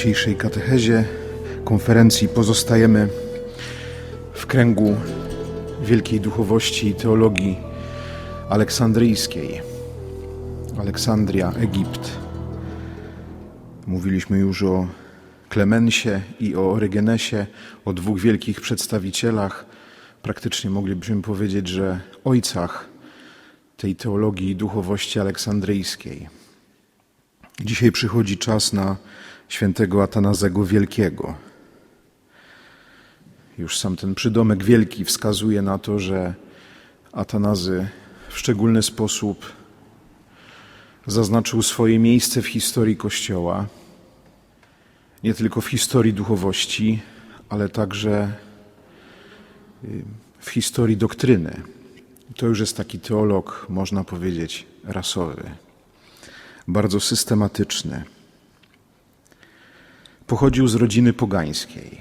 dzisiejszej katechezie, konferencji pozostajemy w kręgu wielkiej duchowości i teologii aleksandryjskiej. Aleksandria, Egipt. Mówiliśmy już o Klemensie i o Orygenesie, o dwóch wielkich przedstawicielach. Praktycznie moglibyśmy powiedzieć, że ojcach tej teologii i duchowości aleksandryjskiej. Dzisiaj przychodzi czas na świętego Atanazego Wielkiego. Już sam ten przydomek wielki wskazuje na to, że Atanazy w szczególny sposób zaznaczył swoje miejsce w historii Kościoła, nie tylko w historii duchowości, ale także w historii doktryny. To już jest taki teolog, można powiedzieć, rasowy, bardzo systematyczny. Pochodził z rodziny pogańskiej.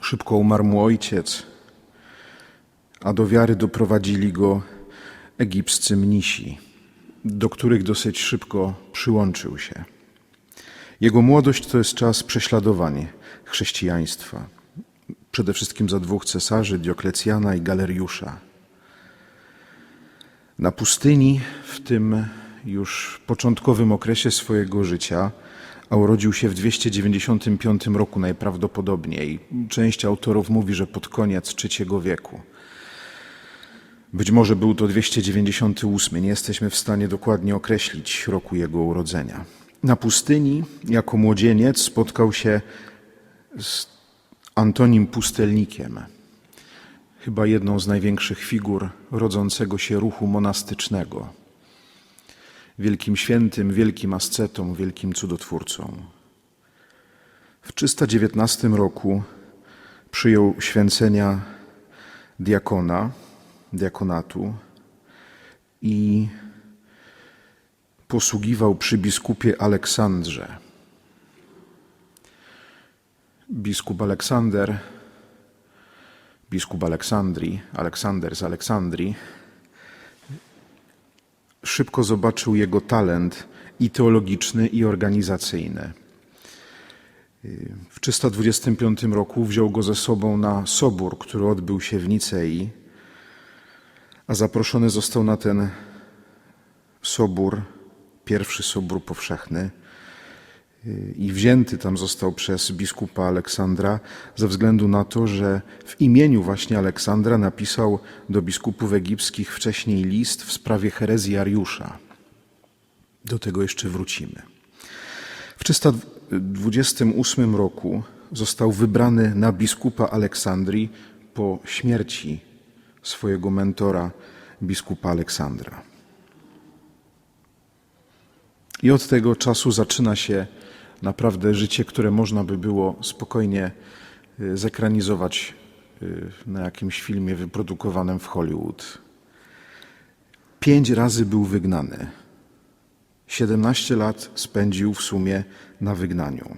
Szybko umarł mu ojciec, a do wiary doprowadzili go egipscy mnisi, do których dosyć szybko przyłączył się. Jego młodość to jest czas prześladowań chrześcijaństwa, przede wszystkim za dwóch cesarzy, Dioklecjana i Galeriusza. Na pustyni, w tym już początkowym okresie swojego życia, a urodził się w 295 roku najprawdopodobniej. Część autorów mówi, że pod koniec III wieku. Być może był to 298, nie jesteśmy w stanie dokładnie określić roku jego urodzenia. Na pustyni, jako młodzieniec, spotkał się z Antonim Pustelnikiem, chyba jedną z największych figur rodzącego się ruchu monastycznego. Wielkim świętym, wielkim ascetą, wielkim cudotwórcą. W 319 roku przyjął święcenia diakona, diakonatu i posługiwał przy biskupie Aleksandrze. Biskup Aleksander, biskup Aleksandrii, Aleksander z Aleksandrii, szybko zobaczył jego talent i teologiczny, i organizacyjny. W 325 roku wziął go ze sobą na sobór, który odbył się w Nicei, a zaproszony został na ten sobór, pierwszy sobór powszechny, i wzięty tam został przez biskupa Aleksandra ze względu na to, że w imieniu właśnie Aleksandra napisał do biskupów egipskich wcześniej list w sprawie herezji Ariusza. Do tego jeszcze wrócimy. W 328 roku został wybrany na biskupa Aleksandrii po śmierci swojego mentora, biskupa Aleksandra. I od tego czasu zaczyna się naprawdę życie, które można by było spokojnie y, zekranizować y, na jakimś filmie wyprodukowanym w Hollywood. Pięć razy był wygnany. 17 lat spędził w sumie na wygnaniu.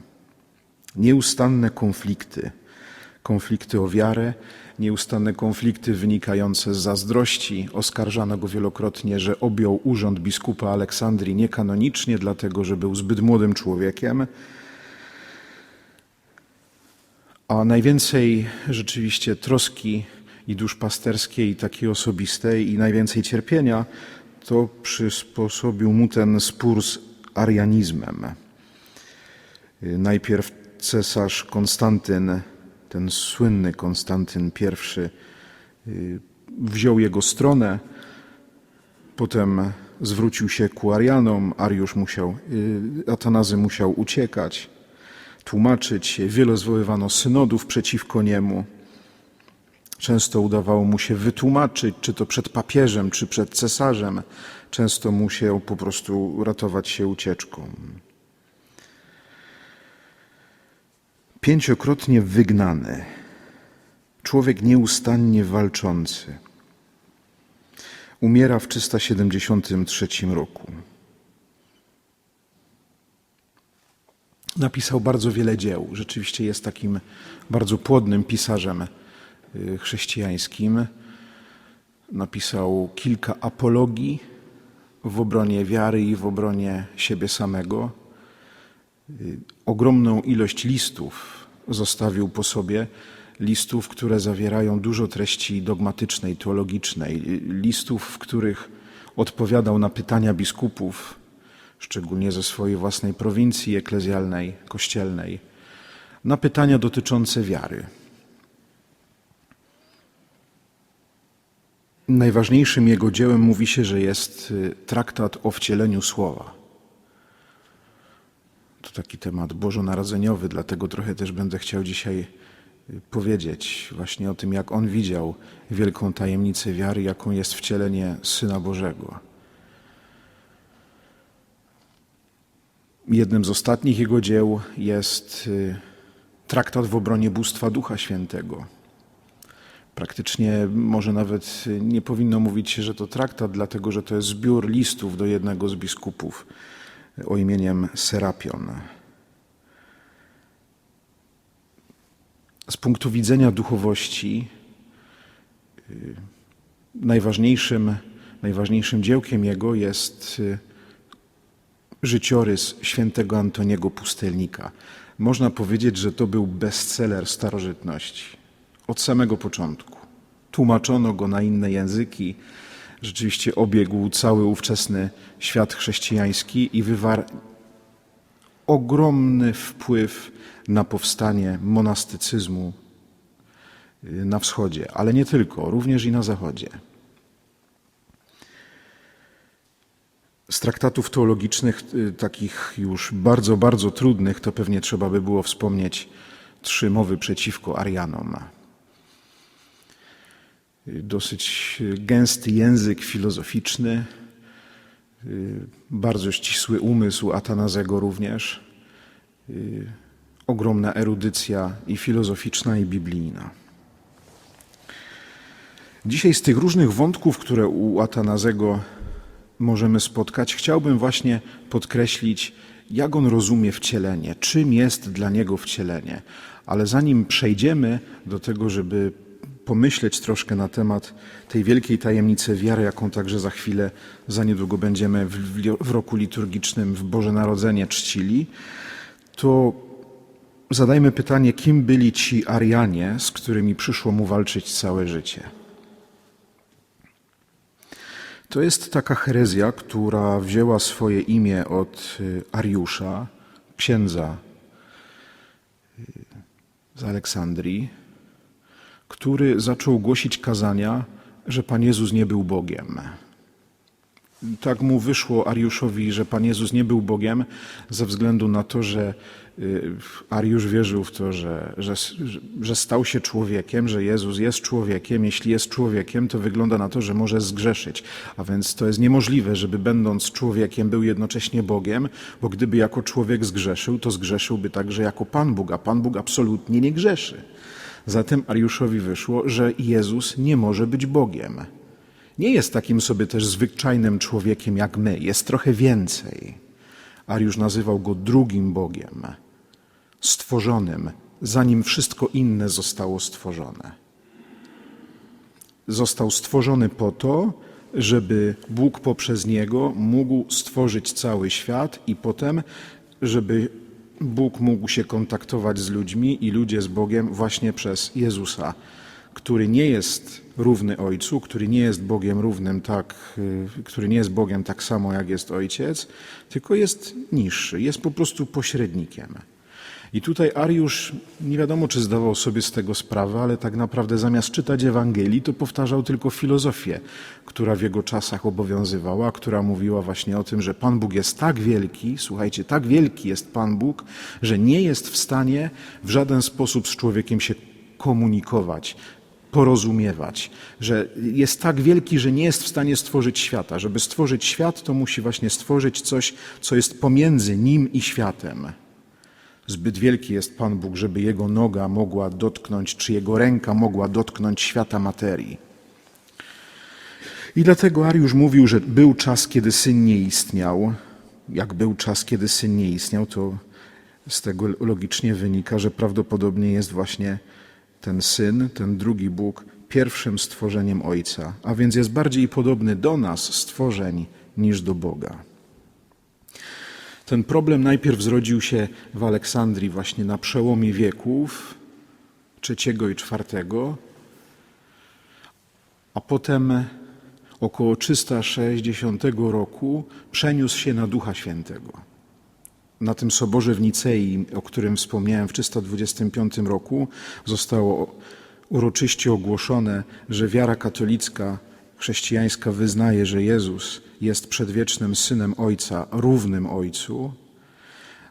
Nieustanne konflikty, konflikty o wiarę, nieustanne konflikty wynikające z zazdrości. Oskarżano go wielokrotnie, że objął urząd biskupa Aleksandrii niekanonicznie, dlatego że był zbyt młodym człowiekiem. A najwięcej rzeczywiście troski i duszpasterskiej, i takiej osobistej, i najwięcej cierpienia to przysposobił mu ten spór z arianizmem. Najpierw cesarz Konstantyn ten słynny Konstantyn I wziął jego stronę, potem zwrócił się ku Arianom, Ariusz musiał, y, Atanazy musiał uciekać, tłumaczyć się, wiele zwoływano synodów przeciwko niemu. Często udawało mu się wytłumaczyć, czy to przed papieżem, czy przed cesarzem. Często musiał po prostu ratować się ucieczką. Pięciokrotnie wygnany, człowiek nieustannie walczący, umiera w 373 roku. Napisał bardzo wiele dzieł. Rzeczywiście jest takim bardzo płodnym pisarzem y, chrześcijańskim. Napisał kilka apologii w obronie wiary i w obronie siebie samego ogromną ilość listów zostawił po sobie, listów, które zawierają dużo treści dogmatycznej, teologicznej, listów, w których odpowiadał na pytania biskupów, szczególnie ze swojej własnej prowincji eklezjalnej, kościelnej, na pytania dotyczące wiary. Najważniejszym jego dziełem mówi się, że jest y, traktat o wcieleniu słowa. To taki temat bożonarodzeniowy, dlatego trochę też będę chciał dzisiaj y, powiedzieć właśnie o tym, jak on widział wielką tajemnicę wiary, jaką jest wcielenie Syna Bożego. Jednym z ostatnich jego dzieł jest y, traktat w obronie bóstwa Ducha Świętego. Praktycznie może nawet nie powinno mówić się, że to traktat, dlatego że to jest zbiór listów do jednego z biskupów o imieniem Serapion. Z punktu widzenia duchowości y, najważniejszym, najważniejszym dziełkiem jego jest y, życiorys świętego Antoniego Pustelnika. Można powiedzieć, że to był bestseller starożytności od samego początku. Tłumaczono go na inne języki. Rzeczywiście obiegł cały ówczesny świat chrześcijański i wywarł ogromny wpływ na powstanie monastycyzmu y, na wschodzie, ale nie tylko, również i na zachodzie. Z traktatów teologicznych, y, takich już bardzo, bardzo trudnych, to pewnie trzeba by było wspomnieć trzy mowy przeciwko Arianom. Y, dosyć gęsty język filozoficzny, y, bardzo ścisły umysł Atanazego również, ogromna erudycja i filozoficzna, i biblijna. Dzisiaj z tych różnych wątków, które u Atanazego możemy spotkać, chciałbym właśnie podkreślić, jak on rozumie wcielenie, czym jest dla niego wcielenie. Ale zanim przejdziemy do tego, żeby pomyśleć troszkę na temat tej wielkiej tajemnicy wiary, jaką także za chwilę, za niedługo będziemy w, w roku liturgicznym w Boże Narodzenie czcili, to zadajmy pytanie, kim byli ci Arianie, z którymi przyszło mu walczyć całe życie. To jest taka herezja, która wzięła swoje imię od y, Ariusza, księdza y, z Aleksandrii, który zaczął głosić kazania, że Pan Jezus nie był Bogiem. Tak mu wyszło Ariuszowi, że Pan Jezus nie był Bogiem, ze względu na to, że y, Ariusz wierzył w to, że, że, że stał się człowiekiem, że Jezus jest człowiekiem. Jeśli jest człowiekiem, to wygląda na to, że może zgrzeszyć. A więc to jest niemożliwe, żeby będąc człowiekiem był jednocześnie Bogiem, bo gdyby jako człowiek zgrzeszył, to zgrzeszyłby także jako Pan Bóg, a Pan Bóg absolutnie nie grzeszy. Zatem Ariuszowi wyszło, że Jezus nie może być Bogiem. Nie jest takim sobie też zwyczajnym człowiekiem jak my, jest trochę więcej. Ariusz nazywał go drugim Bogiem, stworzonym, zanim wszystko inne zostało stworzone. Został stworzony po to, żeby Bóg poprzez niego mógł stworzyć cały świat i potem, żeby Bóg mógł się kontaktować z ludźmi i ludzie z Bogiem właśnie przez Jezusa, który nie jest równy Ojcu, który nie jest Bogiem równym tak, y, który nie jest Bogiem tak samo jak jest Ojciec, tylko jest niższy, jest po prostu pośrednikiem. I tutaj Ariusz nie wiadomo, czy zdawał sobie z tego sprawę, ale tak naprawdę zamiast czytać Ewangelii, to powtarzał tylko filozofię, która w jego czasach obowiązywała, która mówiła właśnie o tym, że Pan Bóg jest tak wielki, słuchajcie, tak wielki jest Pan Bóg, że nie jest w stanie w żaden sposób z człowiekiem się komunikować, porozumiewać, że jest tak wielki, że nie jest w stanie stworzyć świata. Żeby stworzyć świat, to musi właśnie stworzyć coś, co jest pomiędzy nim i światem. Zbyt wielki jest Pan Bóg, żeby jego noga mogła dotknąć, czy jego ręka mogła dotknąć świata materii. I dlatego Ariusz mówił, że był czas, kiedy syn nie istniał. Jak był czas, kiedy syn nie istniał, to z tego logicznie wynika, że prawdopodobnie jest właśnie ten syn, ten drugi Bóg, pierwszym stworzeniem Ojca, a więc jest bardziej podobny do nas, stworzeń, niż do Boga. Ten problem najpierw zrodził się w Aleksandrii właśnie na przełomie wieków trzeciego i czwartego, a potem około 360 roku przeniósł się na Ducha Świętego. Na tym soborze w Nicei, o którym wspomniałem w 325 roku, zostało uroczyście ogłoszone, że wiara katolicka, chrześcijańska wyznaje, że Jezus jest przedwiecznym synem Ojca, równym Ojcu.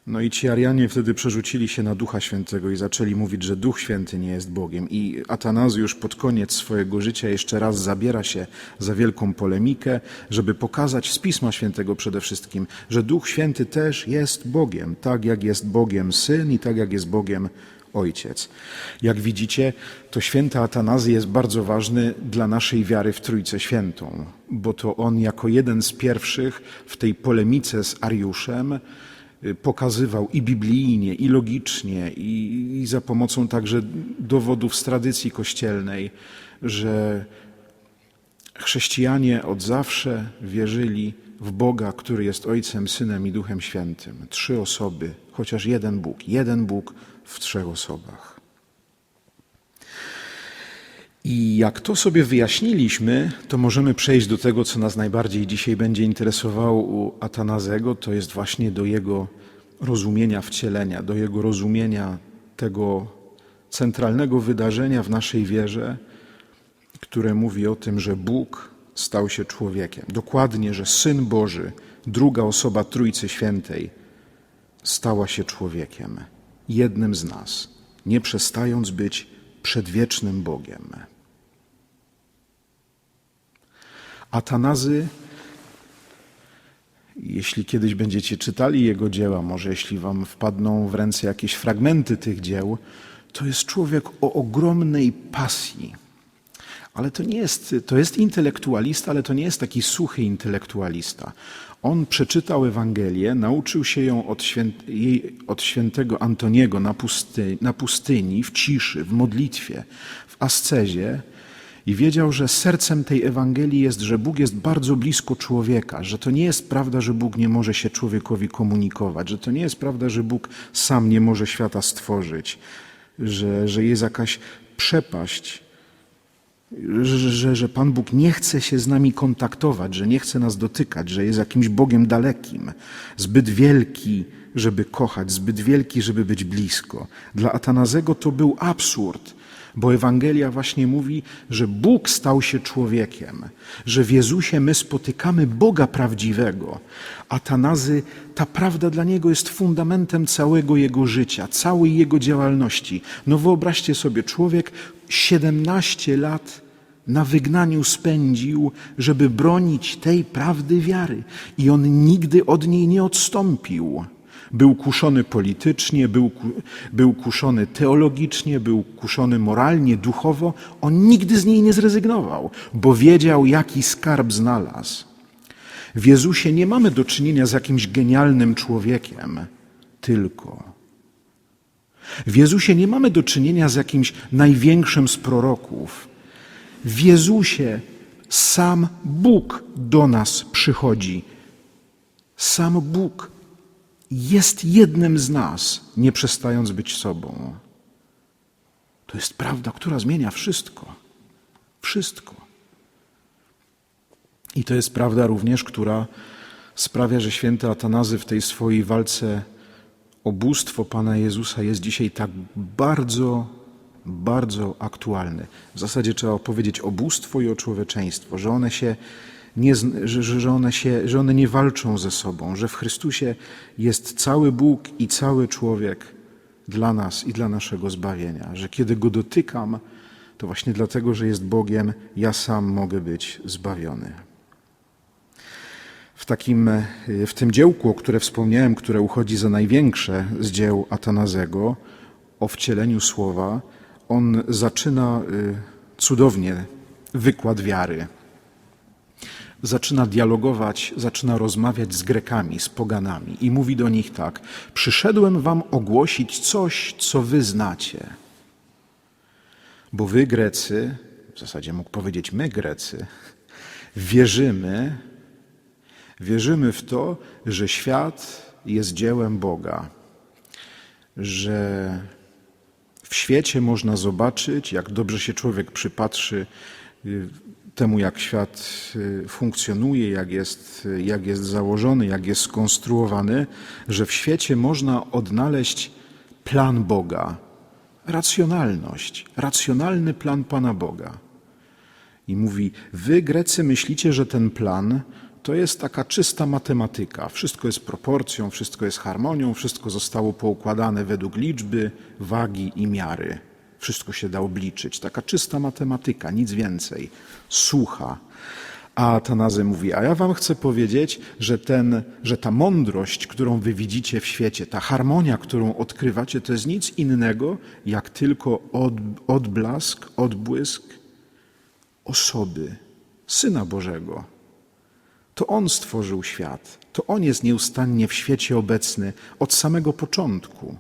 No i ci Arianie wtedy przerzucili się na Ducha Świętego i zaczęli mówić, że Duch Święty nie jest Bogiem. I Atanazjusz pod koniec swojego życia jeszcze raz zabiera się za wielką polemikę, żeby pokazać z Pisma Świętego przede wszystkim, że Duch Święty też jest Bogiem, tak jak jest Bogiem Syn i tak jak jest Bogiem Ojciec. Jak widzicie, to święty Atanazy jest bardzo ważny dla naszej wiary w Trójcę Świętą, bo to on jako jeden z pierwszych w tej polemice z Ariuszem y, pokazywał i biblijnie, i logicznie, i, i za pomocą także dowodów z tradycji kościelnej, że chrześcijanie od zawsze wierzyli w Boga, który jest Ojcem, Synem i Duchem Świętym. Trzy osoby, chociaż jeden Bóg, jeden Bóg w trzech osobach. I jak to sobie wyjaśniliśmy, to możemy przejść do tego, co nas najbardziej dzisiaj będzie interesowało u Atanazego, to jest właśnie do jego rozumienia wcielenia, do jego rozumienia tego centralnego wydarzenia w naszej wierze, które mówi o tym, że Bóg stał się człowiekiem. Dokładnie, że Syn Boży, druga osoba Trójcy Świętej, stała się człowiekiem, jednym z nas, nie przestając być przedwiecznym Bogiem. Atanazy, jeśli kiedyś będziecie czytali jego dzieła, może jeśli wam wpadną w ręce jakieś fragmenty tych dzieł, to jest człowiek o ogromnej pasji. Ale to nie jest, to jest intelektualista, ale to nie jest taki suchy intelektualista. On przeczytał Ewangelię, nauczył się ją od, od świętego Antoniego na, pusty, na pustyni, w ciszy, w modlitwie, w ascezie i wiedział, że sercem tej Ewangelii jest, że Bóg jest bardzo blisko człowieka, że to nie jest prawda, że Bóg nie może się człowiekowi komunikować, że to nie jest prawda, że Bóg sam nie może świata stworzyć, że, że jest jakaś przepaść że, że, Pan Bóg nie chce się z nami kontaktować, że nie chce nas dotykać, że jest jakimś Bogiem dalekim, zbyt wielki, żeby kochać, zbyt wielki, żeby być blisko. Dla Atanazego to był absurd, bo Ewangelia właśnie mówi, że Bóg stał się człowiekiem, że w Jezusie my spotykamy Boga prawdziwego. Atanazy, ta prawda dla niego jest fundamentem całego jego życia, całej jego działalności. No wyobraźcie sobie, człowiek 17 lat na wygnaniu spędził, żeby bronić tej prawdy wiary i on nigdy od niej nie odstąpił. Był kuszony politycznie, był, był kuszony teologicznie, był kuszony moralnie, duchowo. On nigdy z niej nie zrezygnował, bo wiedział, jaki skarb znalazł. W Jezusie nie mamy do czynienia z jakimś genialnym człowiekiem, tylko. W Jezusie nie mamy do czynienia z jakimś największym z proroków. W Jezusie sam Bóg do nas przychodzi. Sam Bóg jest jednym z nas, nie przestając być sobą. To jest prawda, która zmienia wszystko. Wszystko. I to jest prawda również, która sprawia, że święty Atanazy w tej swojej walce o bóstwo Pana Jezusa jest dzisiaj tak bardzo, bardzo aktualny. W zasadzie trzeba powiedzieć o bóstwo i o człowieczeństwo, że one się nie, że, że, one się, że one nie walczą ze sobą, że w Chrystusie jest cały Bóg i cały człowiek dla nas i dla naszego zbawienia, że kiedy Go dotykam, to właśnie dlatego, że jest Bogiem, ja sam mogę być zbawiony. W, takim, w tym dziełku, o które wspomniałem, które uchodzi za największe z dzieł Atanazego, o wcieleniu słowa, on zaczyna y, cudownie wykład wiary zaczyna dialogować, zaczyna rozmawiać z Grekami, z poganami i mówi do nich tak: Przyszedłem wam ogłosić coś, co wy znacie. Bo wy, Grecy, w zasadzie mógł powiedzieć my, Grecy, wierzymy, wierzymy w to, że świat jest dziełem Boga, że w świecie można zobaczyć, jak dobrze się człowiek przypatrzy y, temu, jak świat y, funkcjonuje, jak jest, y, jak jest założony, jak jest skonstruowany, że w świecie można odnaleźć plan Boga, racjonalność, racjonalny plan Pana Boga. I mówi: Wy, Grecy, myślicie, że ten plan to jest taka czysta matematyka. Wszystko jest proporcją, wszystko jest harmonią, wszystko zostało poukładane według liczby, wagi i miary. Wszystko się da obliczyć. Taka czysta matematyka, nic więcej. Słucha. A Atanazy mówi, a ja wam chcę powiedzieć, że, ten, że ta mądrość, którą wy widzicie w świecie, ta harmonia, którą odkrywacie, to jest nic innego, jak tylko od, odblask, odbłysk osoby, Syna Bożego. To On stworzył świat. To On jest nieustannie w świecie obecny od samego początku.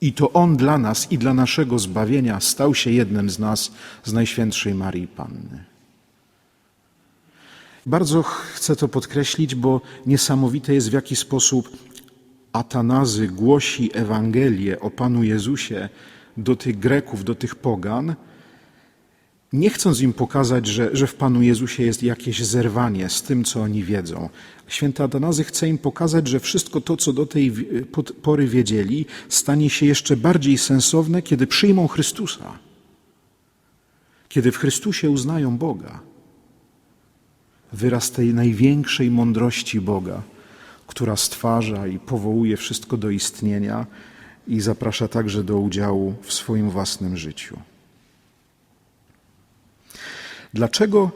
I to On dla nas i dla naszego zbawienia stał się jednym z nas, z Najświętszej Marii Panny. Bardzo chcę to podkreślić, bo niesamowite jest w jaki sposób Atanazy głosi Ewangelię o Panu Jezusie do tych Greków, do tych pogan, nie chcąc im pokazać, że, że w Panu Jezusie jest jakieś zerwanie z tym, co oni wiedzą. Święty Atanazy chce im pokazać, że wszystko to, co do tej pory wiedzieli, stanie się jeszcze bardziej sensowne, kiedy przyjmą Chrystusa. Kiedy w Chrystusie uznają Boga. Wyraz tej największej mądrości Boga, która stwarza i powołuje wszystko do istnienia i zaprasza także do udziału w swoim własnym życiu. Dlaczego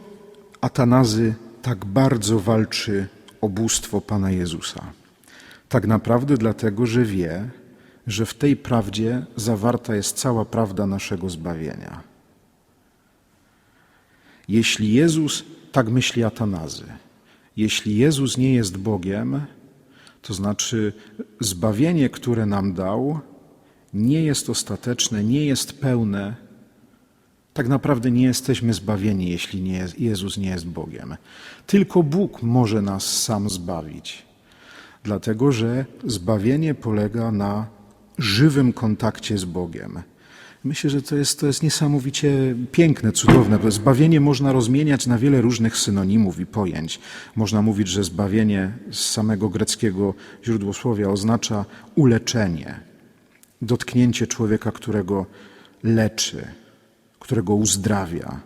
Atanazy tak bardzo walczy o bóstwo Pana Jezusa? Tak naprawdę dlatego, że wie, że w tej prawdzie zawarta jest cała prawda naszego zbawienia. Jeśli Jezus, tak myśli Atanazy, jeśli Jezus nie jest Bogiem, to znaczy zbawienie, które nam dał, nie jest ostateczne, nie jest pełne, tak naprawdę nie jesteśmy zbawieni, jeśli nie jest, Jezus nie jest Bogiem. Tylko Bóg może nas sam zbawić, dlatego że zbawienie polega na żywym kontakcie z Bogiem. Myślę, że to jest, to jest niesamowicie piękne, cudowne, zbawienie można rozmieniać na wiele różnych synonimów i pojęć. Można mówić, że zbawienie z samego greckiego źródłosłowia oznacza uleczenie, dotknięcie człowieka, którego leczy którego uzdrawia.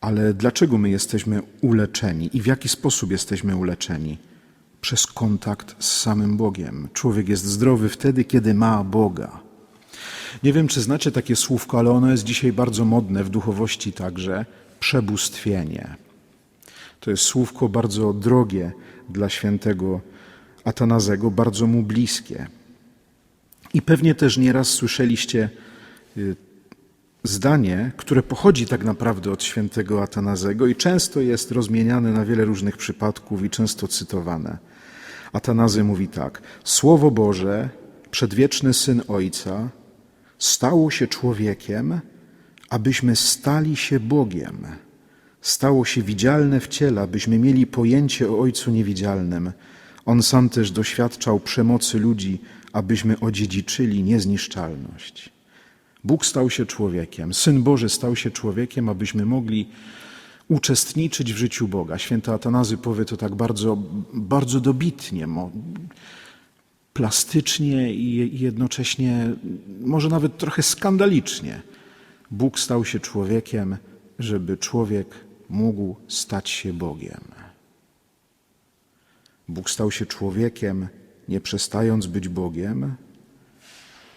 Ale dlaczego my jesteśmy uleczeni i w jaki sposób jesteśmy uleczeni? Przez kontakt z samym Bogiem. Człowiek jest zdrowy wtedy, kiedy ma Boga. Nie wiem, czy znacie takie słówko, ale ono jest dzisiaj bardzo modne w duchowości także przebóstwienie. To jest słówko bardzo drogie dla świętego Atanazego, bardzo mu bliskie. I pewnie też nieraz słyszeliście y, zdanie, które pochodzi tak naprawdę od świętego Atanazego i często jest rozmieniane na wiele różnych przypadków i często cytowane. Atanazy mówi tak: Słowo Boże, przedwieczny syn Ojca, stało się człowiekiem, abyśmy stali się Bogiem. Stało się widzialne w ciele, abyśmy mieli pojęcie o Ojcu niewidzialnym. On sam też doświadczał przemocy ludzi, abyśmy odziedziczyli niezniszczalność. Bóg stał się człowiekiem, Syn Boży stał się człowiekiem, abyśmy mogli uczestniczyć w życiu Boga. Święty Atanazy powie to tak bardzo, bardzo dobitnie, plastycznie i jednocześnie może nawet trochę skandalicznie. Bóg stał się człowiekiem, żeby człowiek mógł stać się Bogiem. Bóg stał się człowiekiem, nie przestając być Bogiem,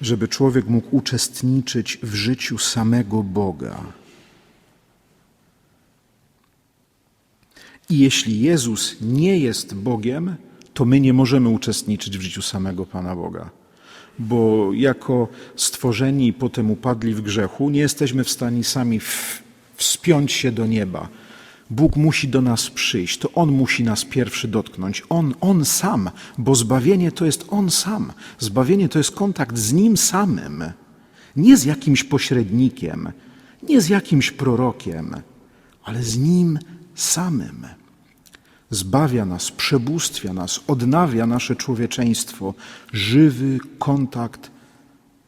żeby człowiek mógł uczestniczyć w życiu samego Boga. I jeśli Jezus nie jest Bogiem, to my nie możemy uczestniczyć w życiu samego Pana Boga. Bo jako stworzeni i potem upadli w grzechu, nie jesteśmy w stanie sami wspiąć się do nieba Bóg musi do nas przyjść, to On musi nas pierwszy dotknąć. On, On sam, bo zbawienie to jest On sam. Zbawienie to jest kontakt z Nim samym, nie z jakimś pośrednikiem, nie z jakimś prorokiem, ale z Nim samym. zbawia nas, przebóstwia nas, odnawia nasze człowieczeństwo, żywy kontakt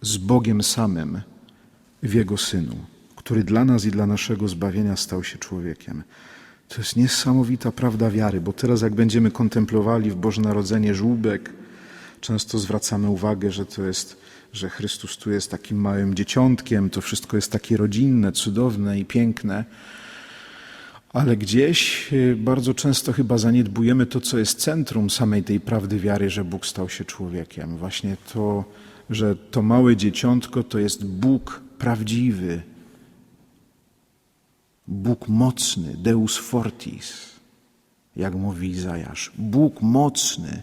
z Bogiem samym w Jego Synu, który dla nas i dla naszego zbawienia stał się człowiekiem. To jest niesamowita prawda wiary, bo teraz jak będziemy kontemplowali w Boże Narodzenie żółbek, często zwracamy uwagę, że to jest, że Chrystus tu jest takim małym dzieciątkiem, to wszystko jest takie rodzinne, cudowne i piękne. Ale gdzieś y, bardzo często chyba zaniedbujemy to, co jest centrum samej tej prawdy wiary, że Bóg stał się człowiekiem. Właśnie to, że to małe dzieciątko to jest Bóg prawdziwy, Bóg mocny, Deus fortis, jak mówi Izajasz. Bóg mocny,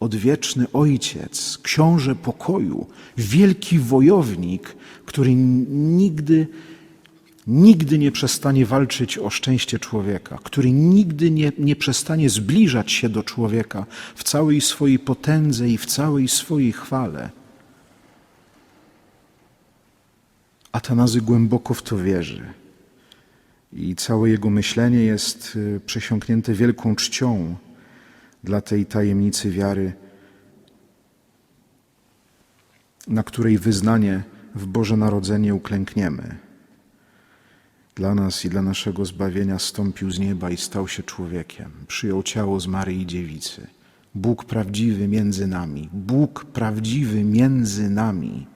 odwieczny Ojciec, książę pokoju, wielki wojownik, który nigdy, nigdy nie przestanie walczyć o szczęście człowieka, który nigdy nie, nie przestanie zbliżać się do człowieka w całej swojej potędze i w całej swojej chwale. Atanazy głęboko w to wierzy. I całe jego myślenie jest y, przesiąknięte wielką czcią dla tej tajemnicy wiary, na której wyznanie w Boże Narodzenie uklękniemy. Dla nas i dla naszego zbawienia stąpił z nieba i stał się człowiekiem. Przyjął ciało z Maryi Dziewicy. Bóg prawdziwy między nami. Bóg prawdziwy między nami.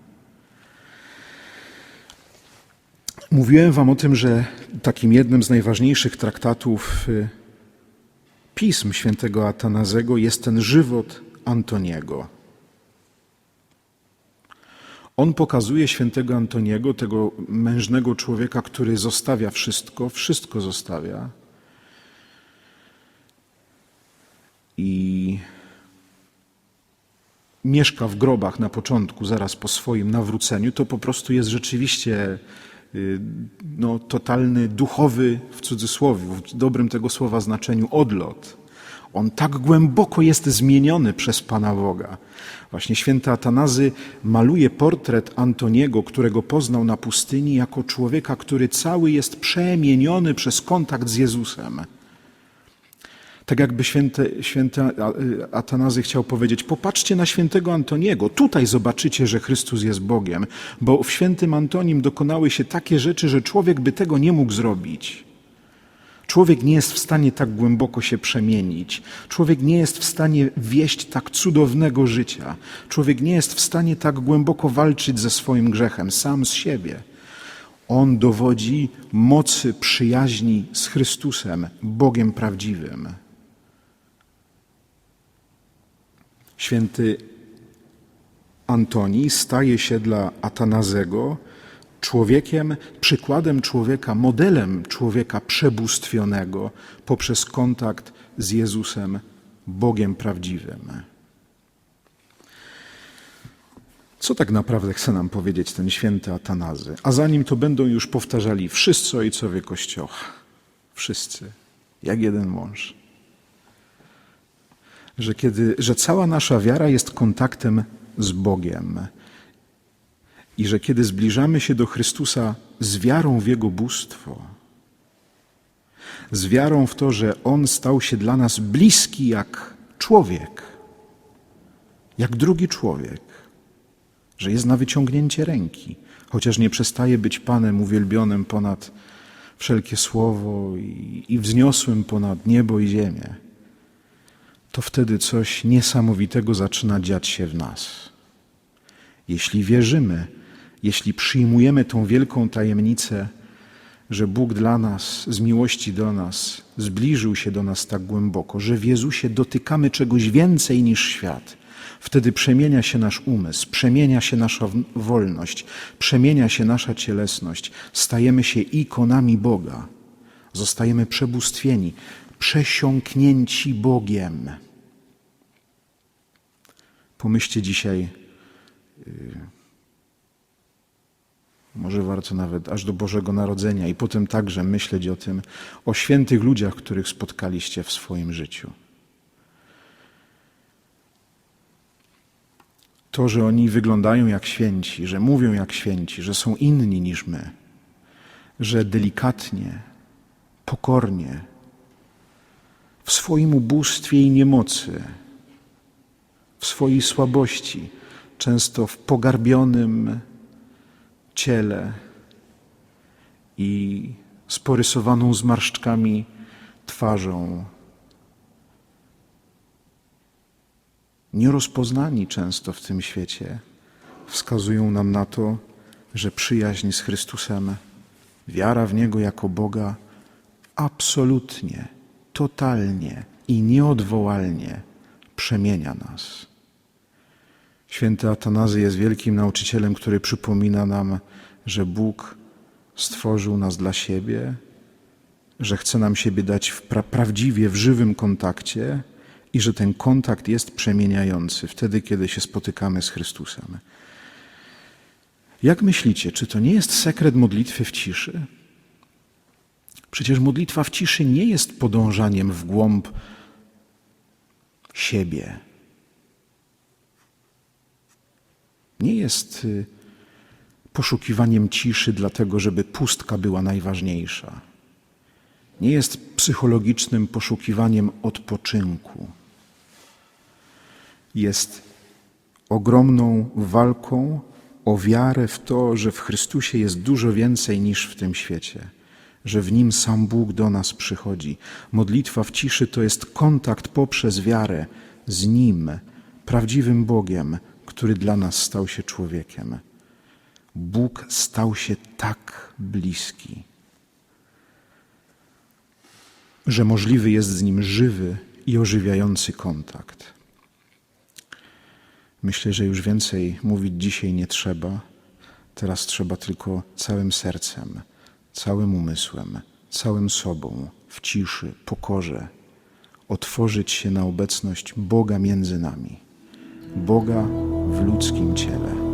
Mówiłem Wam o tym, że takim jednym z najważniejszych traktatów y, pism świętego Atanazego jest ten żywot Antoniego. On pokazuje świętego Antoniego, tego mężnego człowieka, który zostawia wszystko, wszystko zostawia. I mieszka w grobach na początku, zaraz po swoim nawróceniu. To po prostu jest rzeczywiście no, totalny duchowy, w cudzysłowie, w dobrym tego słowa znaczeniu, odlot. On tak głęboko jest zmieniony przez Pana Boga. Właśnie święty Atanazy maluje portret Antoniego, którego poznał na pustyni, jako człowieka, który cały jest przemieniony przez kontakt z Jezusem. Tak jakby święty, święty Atanazy chciał powiedzieć: Popatrzcie na świętego Antoniego, tutaj zobaczycie, że Chrystus jest Bogiem, bo w świętym Antonim dokonały się takie rzeczy, że człowiek by tego nie mógł zrobić. Człowiek nie jest w stanie tak głęboko się przemienić. Człowiek nie jest w stanie wieść tak cudownego życia. Człowiek nie jest w stanie tak głęboko walczyć ze swoim grzechem, sam z siebie. On dowodzi mocy przyjaźni z Chrystusem, Bogiem prawdziwym. Święty Antoni staje się dla Atanazego człowiekiem, przykładem człowieka, modelem człowieka przebóstwionego poprzez kontakt z Jezusem, Bogiem prawdziwym. Co tak naprawdę chce nam powiedzieć ten święty Atanazy? A zanim to będą już powtarzali wszyscy ojcowie Kościoła. Wszyscy, jak jeden mąż. Że, kiedy, że cała nasza wiara jest kontaktem z Bogiem i że kiedy zbliżamy się do Chrystusa z wiarą w Jego bóstwo, z wiarą w to, że On stał się dla nas bliski jak człowiek, jak drugi człowiek, że jest na wyciągnięcie ręki, chociaż nie przestaje być Panem uwielbionym ponad wszelkie słowo i, i wzniosłym ponad niebo i ziemię, to wtedy coś niesamowitego zaczyna dziać się w nas. Jeśli wierzymy, jeśli przyjmujemy tą wielką tajemnicę, że Bóg dla nas, z miłości do nas, zbliżył się do nas tak głęboko, że w Jezusie dotykamy czegoś więcej niż świat, wtedy przemienia się nasz umysł, przemienia się nasza wolność, przemienia się nasza cielesność, stajemy się ikonami Boga, zostajemy przebóstwieni, przesiąknięci Bogiem. Pomyślcie dzisiaj, yy, może warto nawet aż do Bożego Narodzenia i potem także myśleć o tym, o świętych ludziach, których spotkaliście w swoim życiu. To, że oni wyglądają jak święci, że mówią jak święci, że są inni niż my, że delikatnie, pokornie, w swoim ubóstwie i niemocy, w swojej słabości, często w pogarbionym ciele i z porysowaną zmarszczkami twarzą. Nierozpoznani często w tym świecie wskazują nam na to, że przyjaźń z Chrystusem, wiara w Niego jako Boga absolutnie, totalnie i nieodwołalnie przemienia nas. Święty Atanazy jest wielkim nauczycielem, który przypomina nam, że Bóg stworzył nas dla siebie, że chce nam siebie dać w pra- prawdziwie w żywym kontakcie i że ten kontakt jest przemieniający wtedy, kiedy się spotykamy z Chrystusem. Jak myślicie, czy to nie jest sekret modlitwy w ciszy? Przecież modlitwa w ciszy nie jest podążaniem w głąb siebie. Nie jest y, poszukiwaniem ciszy, dlatego żeby pustka była najważniejsza. Nie jest psychologicznym poszukiwaniem odpoczynku. Jest ogromną walką o wiarę w to, że w Chrystusie jest dużo więcej niż w tym świecie, że w nim sam Bóg do nas przychodzi. Modlitwa w ciszy to jest kontakt poprzez wiarę z Nim, prawdziwym Bogiem, który dla nas stał się człowiekiem. Bóg stał się tak bliski, że możliwy jest z Nim żywy i ożywiający kontakt. Myślę, że już więcej mówić dzisiaj nie trzeba. Teraz trzeba tylko całym sercem, całym umysłem, całym sobą, w ciszy, pokorze, otworzyć się na obecność Boga między nami, Boga w ludzkim ciele.